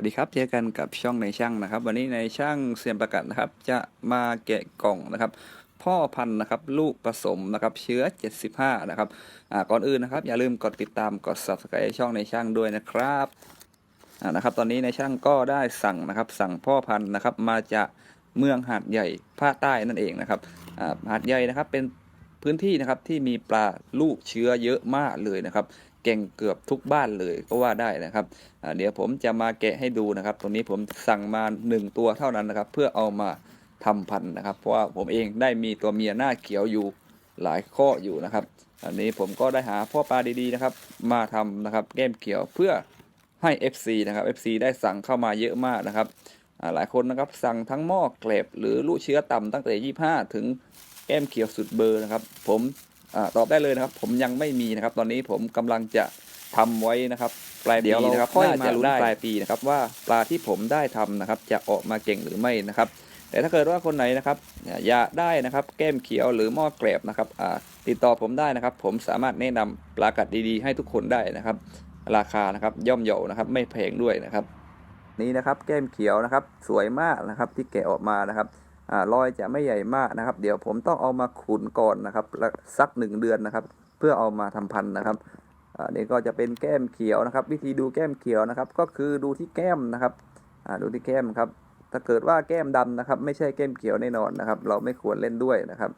วัสดีครับ เจอกันกับช่องในช่างนะครับ วันนี้ในช่างเซียนประกัศนะครับ จะมาแกะกล่องนะครับ พ่อพันธุ์นะครับ ลูกผสมนะครับ เชื้อ 75 นะครับอ่าก่อนอื่นนะครับ อย่าลืมกดติดตามกด subscribe ช่องในช่างด้วยนะครับอ่านะครับ ตอนนี้ในช่างก็ได้สั่งนะครับ สั่งพ่อพันธุ์นะครับ มาจากเมืองหาดใหญ่ภาคใต้นั่นเองนะครับอ่าหาดใหญ่นะครับเป็นพื้นที่นะครับที่มีปลาลูกเชื้อเยอะมากเลยนะครับ เก่งเกือบทุกบ้านเลยก็ว่าได้นะครับ เดี๋ยวผมจะมาแกะให้ดูนะครับตรงนี้ผมสั่งมา 1 ตัวเท่านั้นนะครับ เพื่อเอามาทำพันธุ์นะครับ เพราะว่าผมเองได้มีตัวเมียหน้าเขียวอยู่หลายข้ออยู่นะครับ อันนี้ผมก็ได้หาพ่อปลาดีๆนะครับ มาทำนะครับแก้มเขียวเพื่อให้ FC นะครับ FC ได้สั่งเข้ามาเยอะมากนะครับ หลายคนนะครับสั่งทั้งหม้อเกล็บหรือลูกเชื้อต่ำตั้งแต่ 25 ถึงแก้มเขียวสุดเบอร์นะครับ ผม ตอบได้เลยนะครับ ผมยังไม่มีนะครับ ตอนนี้ผมกำลังจะทำไว้นะครับปลายปีนะครับค่อยน่มาจะลุ้นได้ได้ปลายปีนะครับว่าปลาที่ผมได้ทำนะครับ จะออกมาเก่งหรือไม่นะครับ แต่ถ้าเกิดว่าคนไหนนะครับอยากได้นะครับ แก้มเขียวหรือหม้อแกลบนะครับอ่าติดต่อผมได้นะครับ ผมสามารถแนะนำปลากัดดีๆ ให้ทุกคนได้นะครับ ราคานะครับย่อมเยานะครับ ไม่แพงด้วยนะครับ นี่นะครับ แก้มเขียวนะครับ สวยมากนะครับที่แกะออกมานะครับอ่า รอยจะไม่ใหญ่มากนะครับ เดี๋ยวผมต้องเอามาขุนก่อนนะครับสักหนึ่งเดือนนะครับ เพื่อเอามาทำพันธุ์นะครับอ่านี่ก็จะเป็นแก้มเขียวนะครับ วิธีดูแก้มเขียวนะครับ ก็คือดูที่แก้มนะครับดูที่แก้มครับ ถ้าเกิดว่าแก้มดำนะครับ ไม่ใช่แก้มเขียวแน่นอนนะครับ เราไม่ควรเล่นด้วยนะครับ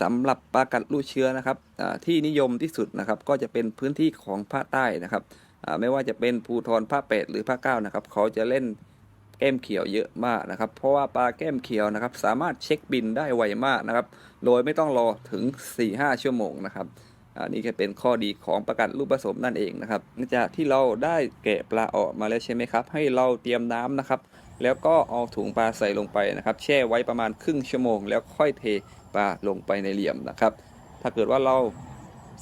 สำหรับปลากัดลูกเชื้อนะครับที่นิยมที่สุดนะครับ ก็จะเป็นพื้นที่ของภาคใต้นะครับไม่ว่าจะเป็นภูทรภาคแปดหรือภาคเก้านะครับ เขาจะเล่น แก้มเขียวเยอะมากนะครับ เพราะว่าปลาแก้มเขียวนะครับ สามารถเช็คบินได้ไวมากนะครับ โดยไม่ต้องรอถึง 4-5 ชั่วโมงนะครับอันนี้ก็เป็นข้อดีของประกันลูกผสมนั่นเองนะครับหลังจากที่เราได้แกะปลาออกมาแล้วใช่ไหมครับ ให้เราเตรียมน้ำนะครับ แล้วก็เอาถุงปลาใส่ลงไปนะครับ แช่ไว้ประมาณครึ่งชั่วโมง แล้วค่อยเทปลาลงไปในเหลี่ยมนะครับ ถ้าเกิดว่าเรา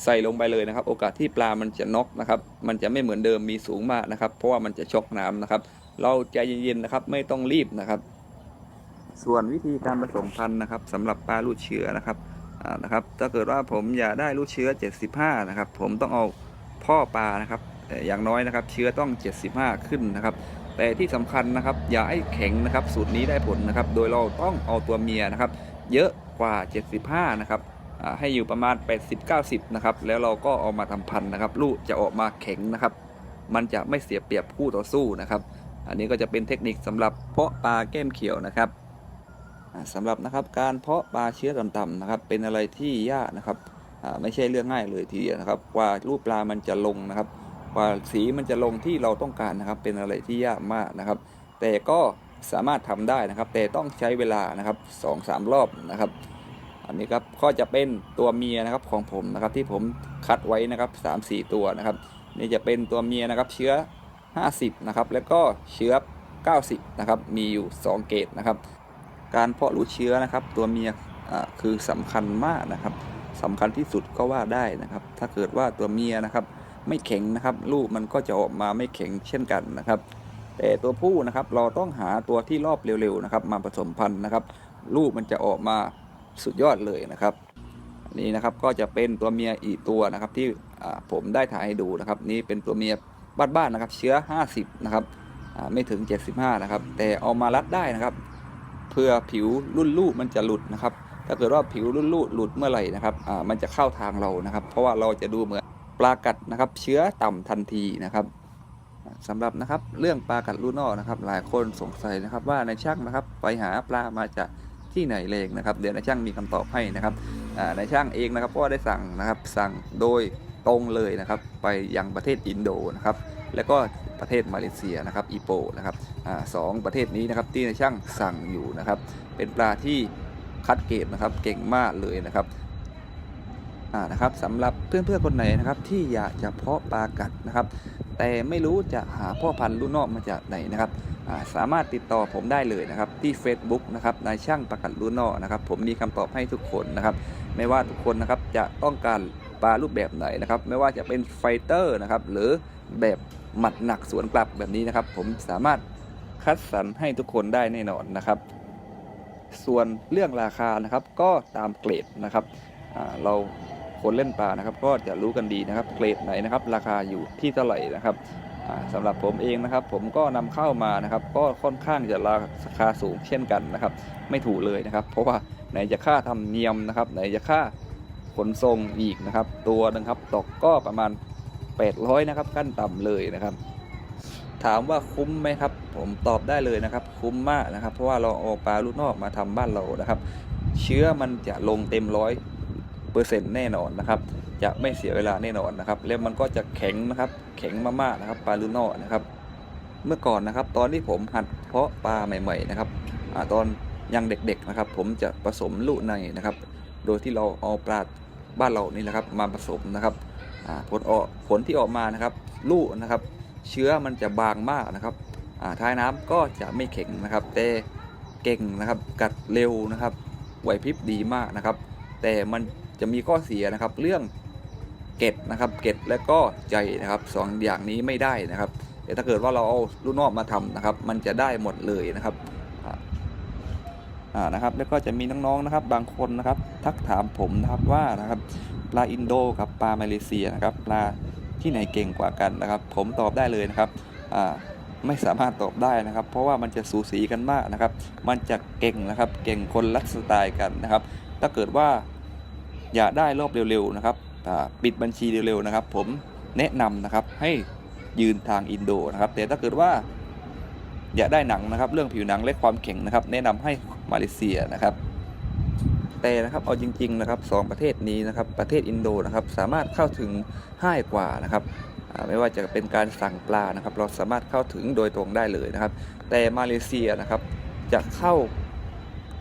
ใส่ลงไปเลยนะครับ โอกาสที่ปลามันจะน็อกนะครับ มันจะไม่เหมือนเดิมมีสูงมากนะครับ เพราะว่ามันจะช็อกน้ำนะครับ เราใจเย็นๆนะครับ ไม่ต้องรีบนะครับ ส่วนวิธีการผสมพันธุ์นะครับสำหรับปลาลูกเชื้อนะครับนะครับ ถ้าเกิดว่าผมอยากได้ลูกเชื้อ 75 นะครับ ผมต้องเอาพ่อปลานะครับอย่างน้อยนะครับ เชื้อต้อง 75 ขึ้นนะครับ แต่ที่สำคัญนะครับ อย่าให้แข็งนะครับ สูตรนี้ได้ผลนะครับ โดยเราต้องเอาตัวเมียนะครับ เยอะกว่า 75 นะครับให้อยู่ประมาณ 80-90 นะครับ แล้วเราก็เอามาทำพันธุ์นะครับ ลูกจะออกมาแข็งนะครับ มันจะไม่เสียเปรียบคู่ต่อสู้นะครับ อันนี้ก็จะเป็นเทคนิคสำหรับเพาะปลาแก้มเขียวนะครับอ่าสำหรับนะครับการเพาะปลาเชื้อต่ำๆนะครับ เป็นอะไรที่ยากนะครับไม่ใช่เรื่องง่ายเลยทีเดียวนะครับกว่ารูปปลามันจะลงนะครับกว่าสีมันจะลงที่เราต้องการนะครับ เป็นอะไรที่ยากมากนะครับ แต่ก็สามารถทำได้นะครับ แต่ต้องใช้เวลานะครับสองสามรอบนะครับ อันนี้ครับก็จะเป็นตัวเมียนะครับของผมนะครับที่ผมคัดไว้นะครับสามสี่ตัวนะครับ นี่จะเป็นตัวเมียนะครับเชื้อ 50 นะครับ แล้วก็เชื้อ 90 นะครับ มีอยู่ 2 เกรดนะครับ การเพาะลูกเชื้อนะครับ ตัวเมียคือสำคัญมากนะครับสำคัญที่สุดก็ว่าได้นะครับ ถ้าเกิดว่าตัวเมียนะครับ ไม่แข็งนะครับลูกมันก็จะออกมาไม่แข็งเช่นกันนะครับ แต่ตัวผู้นะครับเราต้องหาตัวที่รอบเร็วๆนะครับ มาผสมพันธุ์นะครับ ลูกมันจะออกมาสุดยอดเลยนะครับนี่นะครับก็จะเป็นตัวเมียอีกตัวนะครับที่ผมได้ถ่ายให้ดูนะครับ นี่เป็นตัวเมีย บ้านๆนะครับ เชื้อ 50 นะครับไม่ถึง 75 นะครับ แต่เอามารัดได้นะครับเพื่อผิวรุ่นลูกมันจะหลุดนะครับ ถ้าเกิดว่าผิวรุ่นลูกหลุดเมื่อไหร่นะครับมันจะเข้าทางเรานะครับ เพราะว่าเราจะดูเหมือนปลากัดนะครับ เชื้อต่ำทันทีนะครับอ่าสำหรับนะครับเรื่องปลากัดรุ่นนอกนะครับ หลายคนสงสัยนะครับ ว่าในช่างนะครับไปหาปลามาจากที่ไหนเลงนะครับ เดี๋ยวในช่างมีคำตอบให้นะครับในช่างเองนะครับก็ได้สั่งนะครับสั่งโดย ตรงเลยนะครับ ไปยังประเทศอินโดนะครับ แล้วก็ประเทศมาเลเซียนะครับอีโปนะครับอสองประเทศนี้นะครับที่ในช่างสั่งอยู่นะครับ เป็นปลาที่คัดเกรดนะครับเก่งมากเลยนะครับอ่านะครับสำหรับเพื่อนๆคนไหนนะครับที่อยากจะเพาะปลากัดนะครับ แต่ไม่รู้จะหาพ่อพันธุ์รุ่นนอกมาจากไหนนะครับสามารถติดต่อผมได้เลยนะครับที่ Facebook นะครับนายช่างประกัดรุ่นนอกนะครับ ผมมีคำตอบให้ทุกคนนะครับ ไม่ว่าทุกคนนะครับจะต้องการ ปลารูปแบบไหนนะครับไม่ว่าจะเป็นไฟเตอร์นะครับหรือแบบหมัดหนักสวนกลับแบบนี้นะครับ ผมสามารถคัดสรรให้ทุกคนได้แน่นอนนะครับ ส่วนเรื่องราคานะครับก็ตามเกรดนะครับเราคนเล่นปลานะครับก็จะรู้กันดีนะครับเกรดไหนนะครับ ราคาอยู่ที่เท่าไหร่นะครับอ่าสำหรับผมเองนะครับ ผมก็นำเข้ามานะครับ ก็ค่อนข้างจะราคาสูงเช่นกันนะครับ ไม่ถูกเลยนะครับ เพราะว่าไหนจะค่าทำเนียมนะครับ ไหนจะค่า ขนส่งอีกนะครับ ตัวนึงครับตกก็ประมาณ 800 นะครับ ขั้นต่ำเลยนะครับ ถามว่าคุ้มไหมครับ ผมตอบได้เลยนะครับ คุ้มมากนะครับ เพราะว่าเราเอาปลาลูกนอกมาทำบ้านเรานะครับ เชื้อมันจะลงเต็มร้อยเปอร์เซ็นต์แน่นอนนะครับ จะไม่เสียเวลาแน่นอนนะครับ แล้วมันก็จะแข็งนะครับ แข็งมากๆนะครับ ปลาลูกนอกนะครับ เมื่อก่อนนะครับ ตอนที่ผมหัดเพาะปลาใหม่ๆนะครับอตอนยังเด็กๆนะครับ ผมจะผสมลูกในนะครับ โดยที่เราเอาปลา บ้านเรานี่แหละครับมาผสมนะครับผลออกผลที่ออกมานะครับลูกนะครับ เชื้อมันจะบางมากนะครับท้ายน้ำก็จะไม่แข็งนะครับแต่เก่งนะครับกัดเร็วนะครับไหวพริบดีมากนะครับ แต่มันจะมีข้อเสียนะครับ เรื่องเกล็ดนะครับเกล็ดและก็ใจนะครับสองอย่างนี้ไม่ได้นะครับแต่ถ้าเกิดว่าเราเอาลูกนอกมาทำนะครับ มันจะได้หมดเลยนะครับ นะครับแล้วก็จะมีน้องๆนะครับบางคนนะครับ ทักถามผมนะครับว่านะครับปลาอินโดกับปลามาเลเซียนะครับปลาที่ไหนเก่งกว่ากันนะครับ ผมตอบได้เลยนะครับไม่สามารถตอบได้นะครับ เพราะว่ามันจะสูสีกันมากนะครับ มันจะเก่งนะครับ เก่งคนละสไตล์กันนะครับ ถ้าเกิดว่าอยากได้รอบเร็วๆนะครับปิดบัญชีเร็วๆนะครับ ผมแนะนำนะครับให้ยืนทางอินโดนะครับ แต่ถ้าเกิดว่า อยากได้หนังนะครับ เรื่องผิวหนังและความแข็งนะครับ แนะนำให้มาเลเซียนะครับ แต่นะครับเอาจริง ๆ นะครับสองประเทศนี้นะครับ ประเทศอินโดนะครับ สามารถเข้าถึงง่ายกว่านะครับไม่ว่าจะเป็นการสั่งปลานะครับ เราสามารถเข้าถึงโดยตรงได้เลยนะครับ แต่มาเลเซียนะครับจะเข้า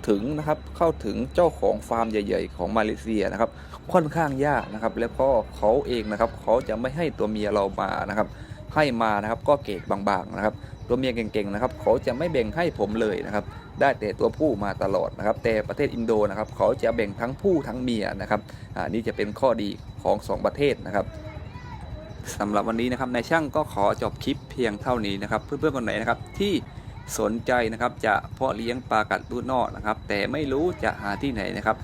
ถึงนะครับเข้าถึงเจ้าของฟาร์มใหญ่ ๆ ของมาเลเซียนะครับ ค่อนข้างยากนะครับ แล้วก็เขาเองนะครับเขาจะไม่ให้ตัวเมียเรามานะครับ ให้มานะครับก็เกรดบางๆนะครับตัวเมียเก่งๆนะครับ เขาจะไม่แบ่งให้ผมเลยนะครับ ได้แต่ตัวผู้มาตลอดนะครับ แต่ประเทศอินโดนะครับ เขาจะแบ่งทั้งผู้ทั้งเมียนะครับอ่านี่จะเป็นข้อดีของสองประเทศนะครับสำหรับวันนี้นะครับนายช่างก็ขอจบคลิปเพียงเท่านี้นะครับ เพื่อนๆคนไหนนะครับที่สนใจนะครับจะเพาะเลี้ยงปลากัดรุ่นอกนะครับ แต่ไม่รู้จะหาที่ไหนนะครับ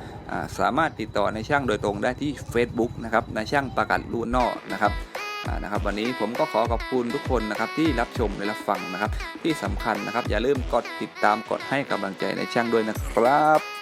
สามารถติดต่อนายช่างโดยตรงได้ที่ Facebook นะครับนายช่างปลากัดรุ่นอกนะครับ นะครับวันนี้ผมก็ขอขอบคุณทุกคนนะครับที่รับชมและรับฟังนะครับ ที่สำคัญนะครับ อย่าลืมกดติดตามกดให้กำลังใจในช่างด้วยนะครับ